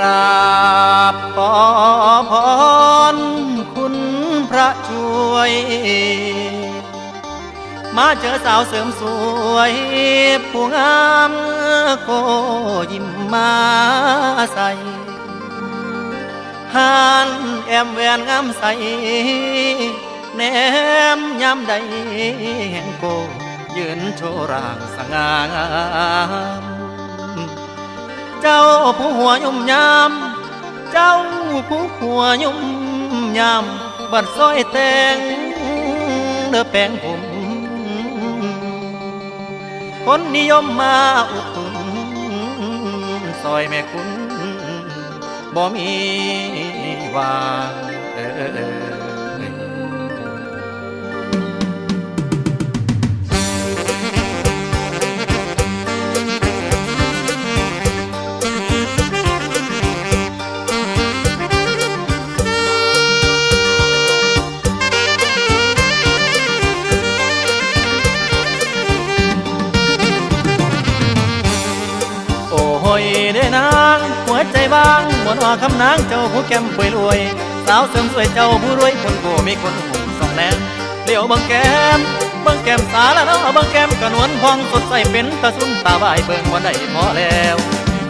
ราบขอพรคุณพระช่วย มาเจอสาวเสริมสวย ผู้งามโกยิ้มมาใส่หานแอมแวนงามใส แนมยามใดแห่งโกยืนโชว์ร่างสง่างาม เจ้าผู้หัวยุ่มยามเจ้าผู้หัวยุ่มยามบัดซอยแตงเด้อแปลงผมคนนิยมมาอุดหนุนซอยแม่คุณบ่มีวาง เด้นาง หัวใจบางหมดว่าคำนางเจ้าผู้แก้มป่วยรวย สาวเสริมสวยเจ้าผู้รวยคนโกมีคนหุ่มสองแนมเลี้ยวบังแก้มบังแก้มสาละเนาะบังแก้มกระนวลพองสดใสเป็นตาสุนตาบายเบิ่งบ่ได้พอแล้ว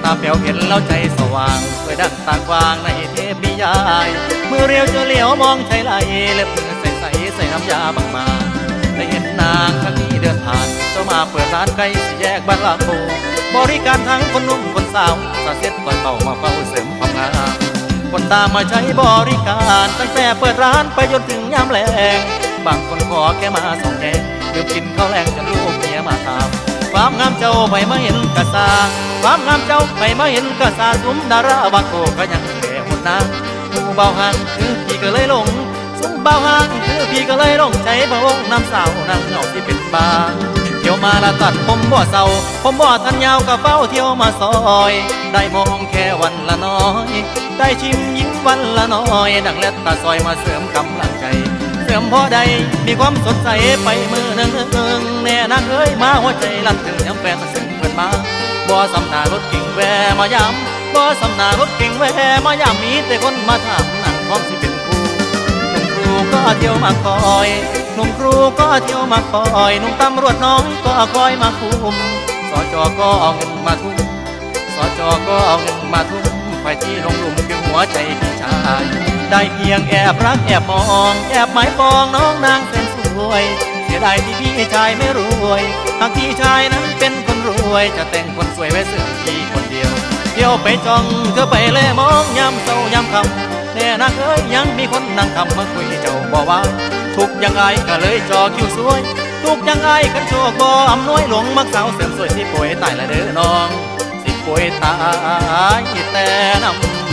ตาเปียวเห็นแล้วใจสว่างสวยดังตากวางในเทพนิยายมือเรียวจะเลี้ยวมองใช้ไหลเล็บมือใสใสใส่น้ำยาบางมาได้เห็นนางครั้งนี้เดินผ่านเจ้ามาเปิดร้านไก่สี่แยกบ้านลาโพ บริการทั้งคนหนุ่มคนสาวสาเซ็ตก่อนเต่ามาเฝ้าเสริมความงามคนตามมาใช้บริการตั้งแต่เปิดร้านไปจนถึงยามแลงบางคนขอแค่มาสองแกงดื่มกินข้าวแรงจนลูกเมียมาตามความงามเจ้าไปมาเห็นกะสาความงามเจ้าไปมาเห็นกะสาสุมดาราบางโกก็ยังแก่หมดนางผู้เบาหันคือพี่ก็เลยหลงสุมเบาหางคือพี่ก็เลยลงใจพะวงน้ำสาวน้ำเหงาที่เป็นบาง ที่ยวมาละตัดผมบ่เศร้า ผมบ่ทันยาวก็เฝ้าเที่ยวมาซอย ได้มองแค่วันละน้อย ได้ชิมยิ้มวันละน้อย ดังเล็ดตาซอยมาเสริมกำลังใจ เสริมพอใดมีความสดใสไปมือหนึ่งแน่นางเอ้ยมาหัวใจลั่นถึงย้ำแฟนสึงเพิ่นมาบ่สำนารถกิ่งแวมายำบ่สำนารถกิ่งแวมายำมีแต่คนมาถามนั่งพร้อมสิเป็นครูหนุ่มครูก็เที่ยวมาคอย หนุ่มครูก็เที่ยวมาคอยหนุ่มตำรวจน้อยก็คอยมาคุมสจก็เอาเงินมาทุ่มสจก็เอาเงินมาทุ่มไปที่ลงหลุมคือหัวใจพี่ชายได้เพียงแอบรักแอบมองแอบหมายปองน้องนางเส้นสวยเสียดายที่พี่ชายไม่รวยหากพี่ชายนั้นเป็นคนรวย จะแต่งคนสวยไว้เสื่อพี่คนเดียวเที่ยวไปจ้องเธอไปแลมองยามเศร้ายามคำแต่นางเอ้ยยังมีคนนั่งคำมาคุยเจ้าบอกว่า ทุกยังไงก็เลยจอคิวสวย ทุกยังไงกันโชคบ่อำนวยหลงมักสาวเสริมสวยที่ป่วยตายละเด้อน้อง สิป่วยตายแต่น้ำ